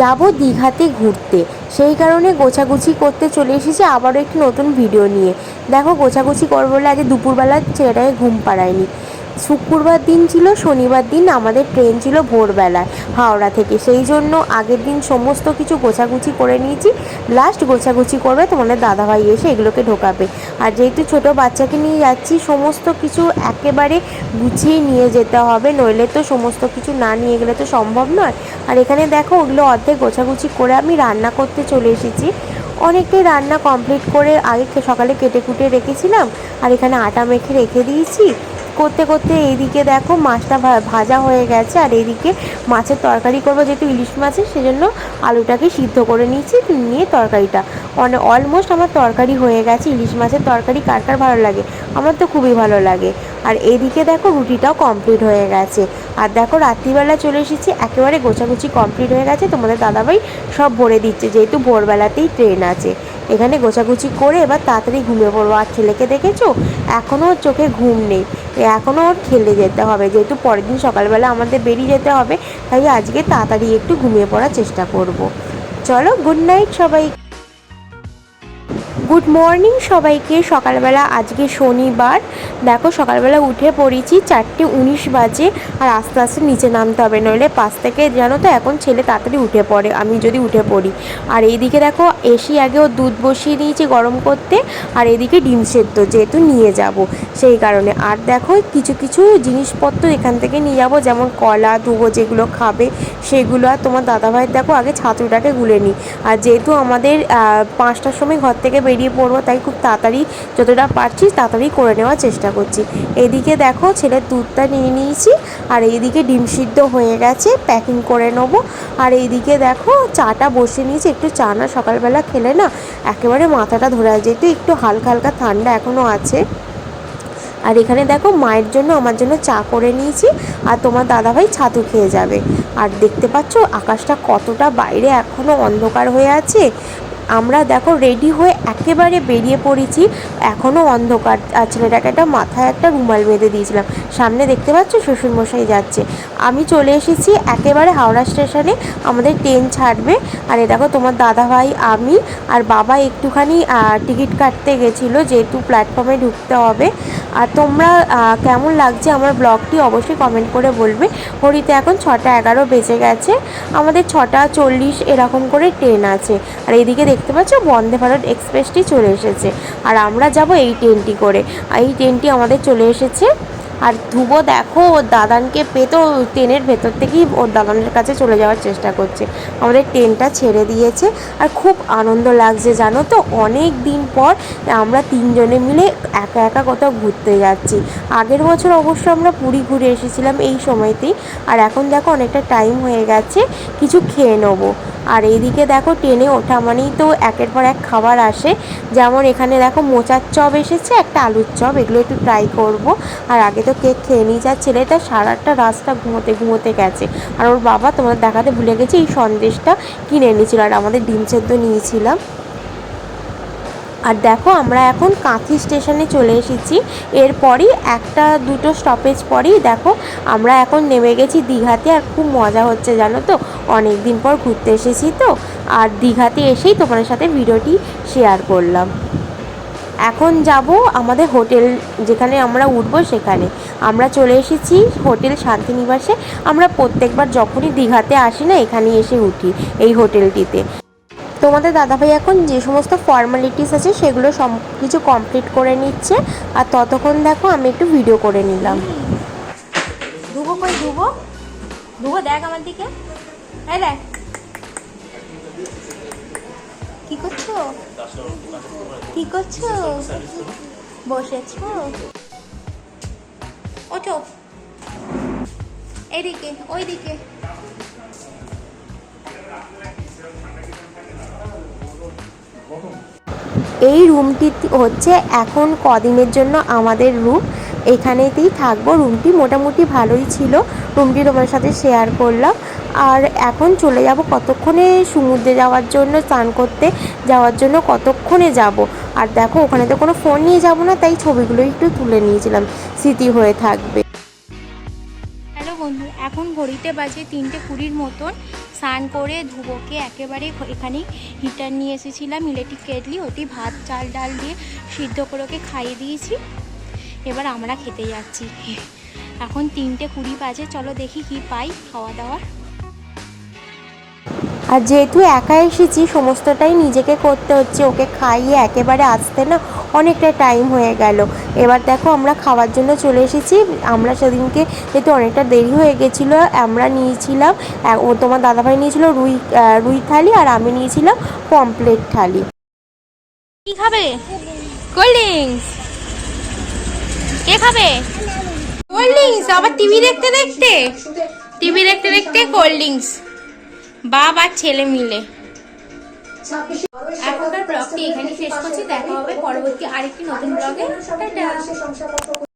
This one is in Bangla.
যাব দীঘাতে ঘুরতে। সেই কারণে গোছাগুছি করতে চলে এসেছি, আবারও একটি নতুন ভিডিও নিয়ে। দেখো, গোছাগুছি করব বলে আজ দুপুরবেলা ছেলেটাকে ঘুম পাড়ায়নি। শুক্রবার দিন ছিল, শনিবার দিন আমাদের ট্রেন ছিল ভোরবেলায় হাওড়া থেকে। সেই জন্য আগের দিন সমস্ত কিছু গোছাগুছি করে নিয়েছি। লাস্ট গোছাগুছি করবে তোমাদের দাদাভাই এসে এগুলোকে ঢোকাবে। আর যেহেতু ছোট বাচ্চাকে নিয়ে যাচ্ছি, সমস্ত কিছু একেবারে গুছিয়ে নিয়ে যেতে হবে। নইলে তো সমস্ত কিছু না নিয়ে গেলে তো সম্ভব নয়। আর এখানে দেখো, ওগুলো অর্ধেক গোছাগুছি করে আমি রান্না করতে চলে এসেছি। অনেকটাই রান্না কমপ্লিট করে আগে সকালে কেটে কুটে রেখেছিলাম। আর এখানে আটা মেখে রেখে দিয়েছি। করতে করতে এইদিকে দেখো মাছটা ভাজা হয়ে গেছে। আর এইদিকে মাছের তরকারি করব, যেহেতু ইলিশ মাছের সেজন্য আলুটাকে সিদ্ধ করে নিয়েছি, নিয়ে তরকারিটা। অনে অলমোস্ট আমার তরকারি হয়ে গেছে। ইলিশ মাছের তরকারি কার কার ভালো লাগে? আমার তো খুবই ভালো লাগে। আর এদিকে দেখো রুটিটাও কমপ্লিট হয়ে গেছে। আর দেখো রাত্রিবেলা চলে এসেছি, একেবারে গোছাগুছি কমপ্লিট হয়ে গেছে। তোমাদের দাদাভাই সব ভরে দিচ্ছে, যেহেতু ভোরবেলাতেই ট্রেন আছে। এখানে গোছাগুছি করে এবার তাড়াতাড়ি ঘুমিয়ে পড়ব। আর ছেলেকে দেখেছ? এখনও ওর চোখে ঘুম নেই। এখনও ওর খেলে যেতে হবে। যেহেতু পরের দিন সকালবেলা আমাদের বেরিয়ে যেতে হবে, তাই আজকে তাড়াতাড়ি একটু ঘুমিয়ে পড়ার চেষ্টা করব। চলো গুড নাইট সবাই গুড মর্নিং সবাইকে। সকালবেলা আজকে শনিবার। দেখো, সকালবেলা উঠে পড়েছি চারটে উনিশ বাজে আর আস্তে আস্তে নিচে নামতে হবে, নইলে পাশ থেকে জানো তো এখন ছেলে তাড়াতাড়ি উঠে পড়ে, আমি যদি উঠে পড়ি। আর এইদিকে দেখো, এসি আগেও দুধ বসিয়ে নিয়েছি গরম করতে, আর এদিকে ডিম সেদ্ধ যেহেতু নিয়ে যাব, সেই কারণে। আর দেখো, কিছু কিছু জিনিসপত্র এখান থেকে নিয়ে যাব, যেমন কলা ধুবো যেগুলো খাবে, সেগুলো। আর তোমার দাদাভাইয়ের দেখো, আগে ছাতুটাকে গুলে নিই আর যেহেতু আমাদের পাঁচটার সময় ঘর থেকে বেরিয়ে পড়ব, তাই খুব তাড়াতাড়ি যতটা পারছি তাড়াতাড়ি করে নেওয়ার চেষ্টা করছি। এদিকে দেখো ছেলের দুধটা নিয়ে নিয়েছি, আর এইদিকে ডিম সিদ্ধ হয়ে গেছে প্যাকিং করে নেব। আর এইদিকে দেখো চাটা বসে নিয়েছি, একটু চা না সকালবেলা খেলে না একেবারে মাথাটা ধরে যায় যেহেতু একটু হালকা হালকা ঠান্ডা এখনও আছে। আর এখানে দেখো মায়ের জন্য আমার জন্য চা করে নিয়েছি, আর তোমার দাদাভাই ছাতু খেয়ে যাবে। আর দেখতে পাচ্ছ আকাশটা কতটা বাইরে এখনও অন্ধকার হয়ে আছে আমরা দেখো রেডি হয়ে একেবারে বেরিয়ে পড়েছি। এখনও অন্ধকার। ছেলেটাকে একটা মাথায় একটা রুমাল বেঁধে দিয়েছিলাম। সামনে দেখতে পাচ্ছ শ্বশুরমশাই যাচ্ছে। আমি চলে এসেছি একেবারে হাওড়া স্টেশনে। আমাদের ট্রেন ছাড়বে। আর এ দেখো তোমার দাদাভাই, আমি আর বাবা একটুখানি টিকিট কাটতে গেছিল যেহেতু প্ল্যাটফর্মে ঢুকতে হবে। আর তোমরা কেমন লাগছে আমার ব্লগটি অবশ্যই কমেন্ট করে বলবে। হরিতে এখন ছটা এগারো বেজে গেছে। আমাদের ছটা চল্লিশ এরকম করে ট্রেন আছে। আর এইদিকে দেখতে পাচ্ছ, বন্দে ভারত এক্সপ্রেসটি চলে এসেছে। আর আমরা যাব এই ট্রেনটি করে। আর এই ট্রেনটি আমাদের চলে এসেছে। আর ধ্রুব, দেখো, ওর দাদানকে পেতো ট্রেনের ভেতর থেকেই ওর দাদানের কাছে চলে যাওয়ার চেষ্টা করছে। আমাদের ট্রেনটা ছেড়ে দিয়েছে। আর খুব আনন্দ লাগছে, জানো তো? অনেক দিন পর আমরা তিনজনে মিলে একা একা কোথাও ঘুরতে যাচ্ছি। আগের বছর অবশ্য আমরা পুরী ঘুরে এসেছিলাম এই সময়তেই। আর এখন দেখো, অনেকটা টাইম হয়ে গেছে, কিছু খেয়ে নেব। আর এইদিকে দেখো টেনে ওঠা মানেই তো একের পর এক খাবার আসে। যেমন এখানে দেখো মোচার চপ এসেছে, একটা আলুর চপ, এগুলো একটু ট্রাই করব। আর আগে তো কেক খেয়ে নিয়ে যা ছেলেটা সারাটা রাস্তা ঘুমোতে ঘুমোতে গেছে। আর ওর বাবা তোমাদের দেখাতে ভুলে গেছে, এই সন্দেশটা কিনে এনেছিল আর আমাদের ডিম সেদ্ধ নিয়েছিলাম। আর দেখো, আমরা এখন কাঁথি স্টেশনে চলে এসেছি। এরপরই একটা, দুটো স্টপেজ পরেই দেখো, আমরা এখন নেমে গেছি দীঘাতে। আর খুব মজা হচ্ছে, জানো তো? অনেক দিন পর ঘুরতে এসেছি তো। আর দীঘাতে এসেই তোমাদের সাথে ভিডিওটি শেয়ার করলাম। এখন যাব আমাদের হোটেল, যেখানে আমরা উঠবো সেখানে। আমরা চলে এসেছি হোটেল শান্তিনিবাসে। আমরা প্রত্যেকবার যখনই দীঘাতে আসি না এখানে এসে উঠি এই হোটেলটিতে। তোমাদের দাদাভাই এখন যে সমস্ত ফর্মালিটিস আছে সেগুলো সব কিছু কমপ্লিট করে নিচ্ছে। আর ততক্ষণ দেখো আমি একটু ভিডিও করে নিলাম। ধুবো কই ধুবো ধুবো দেখ আমার দিকে। এই দেখ। কি করছ? কি করছ? বসেছো? ওঠো। এদিকে, ওইদিকে। এই রুমটি হচ্ছে এখন কদিনের জন্য আমাদের রুম এখানেতেই থাকব। রুমটি মোটামুটি ভালোই ছিল। রুমটি তোমার সাথে শেয়ার করলাম। আর এখন চলে যাব কতক্ষণে সমুদ্রে যাওয়ার জন্য, স্নান করতে যাওয়ার জন্য, কতক্ষণে যাব? আর দেখো, ওখানে তো কোনো ফোন নিয়ে যাব না, তাই ছবিগুলো একটু তুলে নিয়েছিলাম। স্মৃতি হয়ে থাকবে। হ্যালো বন্ধু, এখন ঘড়িতে বাজে তিনটে কুড়ির মতন। স্নান করে ধুবোকে একেবারে এখানে হিটার নিয়ে এসেছিলাম ইলেকট্রিক কেটলি ওটি ভাত, চাল, ডাল দিয়ে সিদ্ধ করে ওকে খাইয়ে দিয়েছি। এবার আমরা খেতে যাচ্ছি। এখন তিনটে কুড়ি বাজে, চলো দেখি কি পাই খাওয়া দাওয়ার। আর যেহেতু একা এসেছি, সমস্তটাই নিজেকে করতে হচ্ছে, ওকে খাইয়ে একেবারে আসতে না অনেকটা টাইম হয়ে গেল। এবার দেখো আমরা খাওয়ার জন্য চলে এসেছি। আমরা সেদিনকে যেহেতু অনেকটা দেরি হয়ে গেছিল, আমরা নিয়েছিলাম ও তোমার দাদাভাই নিয়েছিল রুই রুই থালি আর আমি নিয়েছিলাম পমপ্লেট থালি। কি খাবে? Cold drinks. কে খাবে? কোল্ড ড্রিঙ্কস, আবার টিভি দেখতে দেখতে? টিভি দেখতে দেখতে কোল্ড ড্রিঙ্কস। আর ছেলে মিলে। এখনকার ব্লগটি এখানে শেষ করছি। দেখা হবে পরবর্তী আরেকটি নতুন ব্লগে।